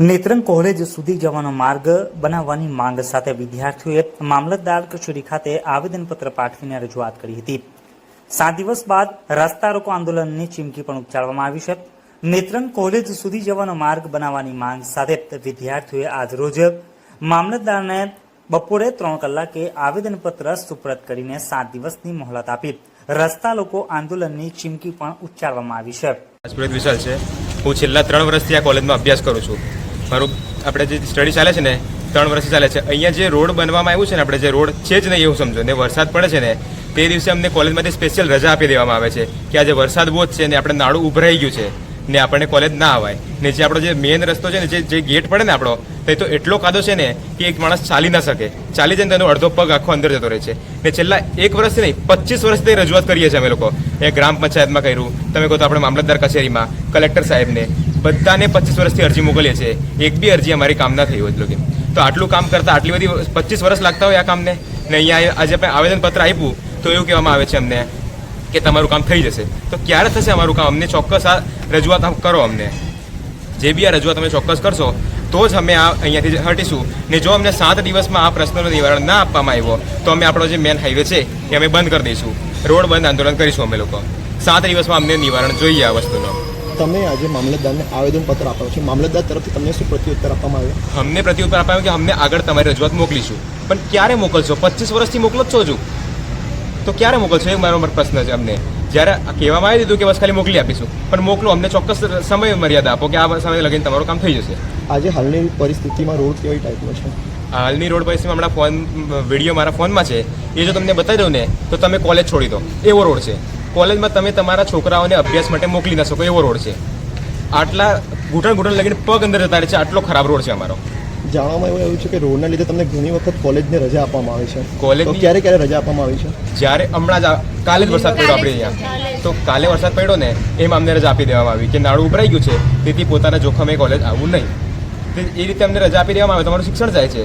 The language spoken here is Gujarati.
નેત્રંગ કોલેજ સુધી જવાનો માર્ગ બનાવવાની માંગ સાથે વિદ્યાર્થીઓએ મામલતદાર કચેરી ખાતે આવેદનપત્ર પાઠવીને રજૂઆત કરી હતી. સાત દિવસ બાદ રસ્તા રોકો આંદોલનની ચીમકી પણ ઉચ્ચારવામાં આવી છે. નેત્રંગ કોલેજ સુધી જવાનો માર્ગ બનાવવાની માંગ સાથે વિદ્યાર્થીઓએ આજરોજ મામલતદારને બપોરે ત્રણ કલાકે આવેદનપત્ર સુપ્રત કરીને સાત દિવસની મોહલત આપી. રસ્તા લોકો આંદોલનની ચીમકી પણ ઉચ્ચારવામાં આવી છે. છે. હું છેલ્લા ત્રણ વર્ષથી આ કોલેજમાં અભ્યાસ કરું છું. મારું આપણે જે સ્ટડી ચાલે છે ને, ત્રણ વર્ષથી ચાલે છે. અહીંયા જે રોડ બનવામાં આવ્યું છે ને, આપણે જે રોડ છે જ નહીં એવું સમજો. ને વરસાદ પડે છે ને, તે દિવસે અમને કોલેજમાંથી સ્પેશિયલ રજા આપી દેવામાં આવે છે કે આજે વરસાદ બહુ જ છે ને, આપણે નાળું ઉભરાઈ ગયું છે ને, આપણને કોલેજ ના અવાય ને જે આપણો જે મેઇન રસ્તો છે ને, જે જે ગેટ પડે ને આપણો, તે તો એટલો કાદો છે ને કે એક માણસ ચાલી ના શકે. ચાલી જાય ને તેનો અડધો પગ આખો અંદર જતો રહે છે. ને છેલ્લા એક વર્ષથી નહીં, પચીસ વર્ષથી રજૂઆત કરીએ છીએ અમે લોકો. એ ગ્રામ પંચાયતમાં કર્યું. તમે કહો તો આપણે મામલતદાર કચેરીમાં, કલેક્ટર સાહેબને બધાને પચીસ વર્ષથી અરજી મોકલીએ છીએ. એક બી અરજી અમારી કામ ના થઈ હોય એટલું કે તો આટલું કામ કરતા આટલી બધી પચીસ વર્ષ લાગતા હોય આ કામને? ને અહીંયા આજે આપણે આવેદનપત્ર આપ્યું, તો એવું કહેવામાં આવે છે અમને કે તમારું કામ થઈ જશે. તો ક્યારે થશે અમારું કામ? અમને ચોક્કસ આ રજૂઆત કરો અમને. જે બી આ રજૂઆત તમે ચોક્કસ કરશો, તો જ અમે આ અહીંયાથી હટીશું. ને જો અમને સાત દિવસમાં આ પ્રશ્નનું નિવારણ ના આપવામાં આવ્યો, તો અમે આપણો જે મેન હાઈવે છે, એ અમે બંધ કરી દઈશું. રોડ બંધ આંદોલન કરીશું અમે લોકો. સાત દિવસમાં અમને નિવારણ જોઈએ આ વસ્તુનો. તમે આજે મામલતદારને આવેદનપત્ર આપ્યો છે. મામલતદાર તરફથી તમને શું પ્રત્યુત્તર આપવામાં આવ્યો? અમને પ્રત્યુત્તર આપ્યો કે અમને આગળ તમારી રજૂઆત મોકલીશું. પણ ક્યારે મોકલશો? પચીસ વર્ષથી મોકલો જ છો હજુ. તો ક્યારે મોકલશો? એ મારો પ્રશ્ન છે અમને. જ્યારે કહેવામાં આવી દીધું કે બસ ખાલી મોકલી આપીશું. પણ મોકલો અમને ચોક્કસ સમય મર્યાદા આપો કે આ સમય લગીને તમારું કામ થઈ જશે. આજે હાલની પરિસ્થિતિમાં રોડ કેવી ટાઈપનો છે? હાલની રોડ પરિસ્થિતિમાં હમણાં ફોન વીડિયો મારા ફોનમાં છે. એ જો તમને બતાવી દઉં ને તો તમે કોલેજ છોડી દો. એવો રોડ છે. કોલેજમાં તમે તમારા છોકરાઓને અભ્યાસ માટે મોકલી ના શકો એવો રોડ છે. આટલા ઘૂંટણ ઘૂંટણ લગીને પગ અંદર જતા રહે છે આટલો ખરાબ રોડ છે અમારો. જાણવામાં એવું આવ્યું છે કે રોડના લીધે તમને ઘણી વખત કોલેજને રજા આપવામાં આવે છે. કોલેજ ક્યારે ક્યારે રજા આપવામાં આવી છે? જ્યારે હમણાં જ કાલે જ વરસાદ પડ્યો આપણે અહીંયા. તો કાલે વરસાદ પડ્યો ને એમ અમને રજા આપી દેવામાં આવી કે નાળું ઉભરાઈ ગયું છે તેથી પોતાના જોખમે કોલેજ આવવું નહીં. તે એ રીતે અમને રજા આપી દેવામાં આવે તમારું શિક્ષણ જાય છે.